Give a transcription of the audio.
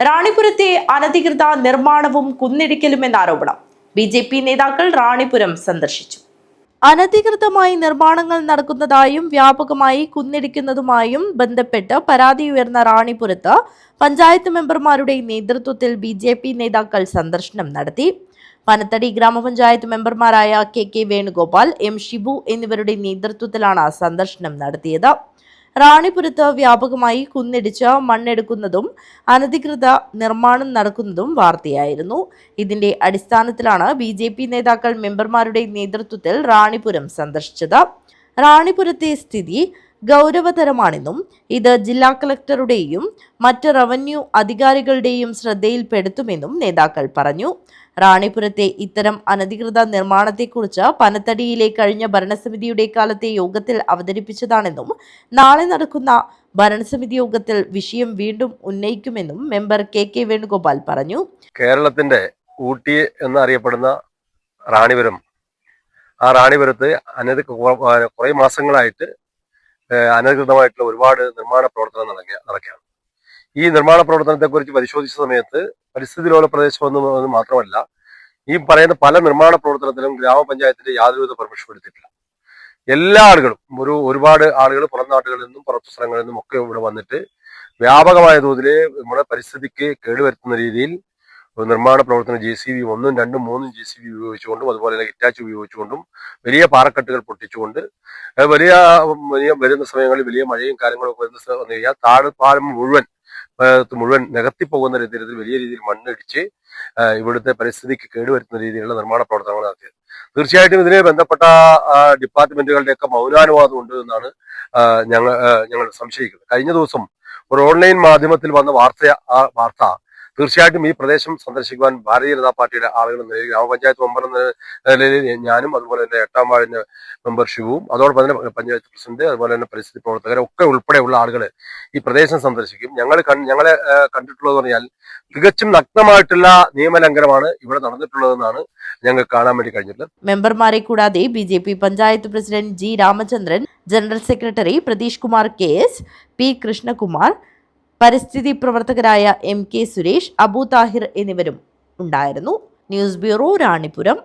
റാണിപുരത്തെ അനധികൃത നിർമ്മാണവും കുന്നിടിക്കലുമെന്ന ആരോപണം. ബി ജെ പി നേതാക്കൾ റാണിപുരം സന്ദർശിച്ചു. അനധികൃതമായി നിർമ്മാണങ്ങൾ നടക്കുന്നതായും വ്യാപകമായി കുന്നിടിക്കുന്നതുമായും ബന്ധപ്പെട്ട് പരാതി ഉയർന്ന റാണിപുരത്ത് പഞ്ചായത്ത് മെമ്പർമാരുടെ നേതൃത്വത്തിൽ ബി ജെ പി നേതാക്കൾ സന്ദർശനം നടത്തി. പനത്തടി ഗ്രാമപഞ്ചായത്ത് മെമ്പർമാരായ K K Venugopal M Shibu എന്നിവരുടെ നേതൃത്വത്തിലാണ് സന്ദർശനം നടത്തിയത്. റാണിപുരത്ത് വ്യാപകമായി കുന്നിടിച്ച് മണ്ണെടുക്കുന്നതും അനധികൃത നിർമ്മാണം നടക്കുന്നതും വാർത്തയായിരുന്നു. ഇതിന്റെ അടിസ്ഥാനത്തിലാണ് ബി ജെ പി നേതാക്കൾ മെമ്പർമാരുടെ നേതൃത്വത്തിൽ റാണിപുരം സന്ദർശിച്ചത്. റാണിപുരത്തെ സ്ഥിതി ഗൗരവതരമാണെന്നും ഇത് ജില്ലാ കളക്ടറുടെയും മറ്റ് റവന്യൂ അധികാരികളുടെയും ശ്രദ്ധയിൽപ്പെടുത്തുമെന്നും നേതാക്കൾ പറഞ്ഞു. റാണിപുരത്തെ ഇത്തരം അനധികൃത നിർമ്മാണത്തെക്കുറിച്ച് പനത്തടിയിലെ കഴിഞ്ഞ ഭരണസമിതിയുടെ കാലത്തെ യോഗത്തിൽ അവതരിപ്പിച്ചതാണെന്നും നാളെ നടക്കുന്ന ഭരണസമിതി യോഗത്തിൽ വിഷയം വീണ്ടും ഉന്നയിക്കുമെന്നും മെമ്പർ കെ കെ വേണുഗോപാൽ പറഞ്ഞു. കേരളത്തിന്റെ ഊട്ടി എന്നറിയപ്പെടുന്ന റാണിപുരം ആ റാണിപുരത്ത് അനധികൃത കുറേ മാസങ്ങളായിട്ട് അനധികൃതമായിട്ടുള്ള ഒരുപാട് നിർമ്മാണ പ്രവർത്തനം നടക്കുക നടക്കുകയാണ്. ഈ നിർമ്മാണ പ്രവർത്തനത്തെക്കുറിച്ച് പരിശോധിച്ച സമയത്ത് പരിസ്ഥിതി ലോല പ്രദേശം എന്ന് എന്ന് മാത്രമല്ല ഈ പറയുന്ന പല നിർമ്മാണ പ്രവർത്തനത്തിലും ഗ്രാമപഞ്ചായത്തിന്റെ യാതൊരുവിധ പെർമിഷൻ എടുത്തിട്ടില്ല. എല്ലാ ആളുകളും ഒരു ഒരുപാട് ആളുകൾ പുറം നാട്ടുകളിൽ നിന്നും പുറത്തു സ്ഥലങ്ങളിൽ നിന്നും ഒക്കെ ഇവിടെ വന്നിട്ട് വ്യാപകമായ തോതിൽ നമ്മുടെ പരിസ്ഥിതിക്ക് കേടുവരുത്തുന്ന രീതിയിൽ നിർമ്മാണ പ്രവർത്തനം ജെ സി ബി ഒന്നും രണ്ടും മൂന്നും ജെ സി ബി ഉപയോഗിച്ചുകൊണ്ടും അതുപോലെ തന്നെ ഹിറ്റാച്ച് ഉപയോഗിച്ചുകൊണ്ടും വലിയ പാറക്കെട്ടുകൾ പൊട്ടിച്ചുകൊണ്ട് വലിയ വലിയ വരുന്ന സമയങ്ങളിൽ വലിയ മഴയും കാര്യങ്ങളൊക്കെ വരുന്ന വന്നു കഴിഞ്ഞാൽ താഴെ പാലം മുഴുവൻ മുഴുവൻ നികത്തിപ്പോകുന്ന രീതിയിൽ വലിയ രീതിയിൽ മണ്ണിടിച്ച് ഇവിടുത്തെ പരിസ്ഥിതിക്ക് കേടുവരുത്തുന്ന രീതിയിലുള്ള നിർമ്മാണ പ്രവർത്തനങ്ങൾ നടത്തിയത്. തീർച്ചയായിട്ടും ഇതിനെ ബന്ധപ്പെട്ട ഡിപ്പാർട്ട്മെന്റുകളുടെ ഡിപ്പാർട്ട്മെന്റുകളുടെയൊക്കെ മൗനാനുവാദം ഉണ്ട് എന്നാണ് ഞങ്ങൾ ഞങ്ങൾ സംശയിക്കുന്നത്. കഴിഞ്ഞ ദിവസം ഒരു ഓൺലൈൻ മാധ്യമത്തിൽ വന്ന വാർത്ത ആ വാർത്ത തീർച്ചയായിട്ടും ഈ പ്രദേശം സന്ദർശിക്കുവാൻ ഭാരതീയ ജനതാ പാർട്ടിയുടെ ആളുകൾ നിലയിൽ ഗ്രാമപഞ്ചായത്ത് മെമ്പർ എന്ന നിലയിൽ ഞാനും അതുപോലെ തന്നെ എട്ടാം വാർഡിന്റെ മെമ്പർഷിപ്പും അതോടൊപ്പം തന്നെ പഞ്ചായത്ത് പ്രസിഡന്റ് അതുപോലെ തന്നെ പരിസ്ഥിതി പ്രവർത്തകരെ ഒക്കെ ഉൾപ്പെടെയുള്ള ആളുകൾ ഈ പ്രദേശം സന്ദർശിക്കും. ഞങ്ങൾ ഞങ്ങളെ കണ്ടിട്ടുള്ളത് പറഞ്ഞാൽ തികച്ചും നഗ്നമായിട്ടുള്ള നിയമലംഘനമാണ് ഇവിടെ നടന്നിട്ടുള്ളതെന്നാണ് ഞങ്ങൾ കാണാൻ വേണ്ടി കഴിഞ്ഞിട്ടുള്ളത്. മെമ്പർമാരെ കൂടാതെ B J P panchayat president G Ramachandran general secretary Prateesh Kumar K S P Krishnakumar പരിസ്ഥിതി പ്രവർത്തകരായ എം കെ സുരേഷ് അബു താഹിർ എന്നിവരും ഉണ്ടായിരുന്നു. News bureau Ranipuram.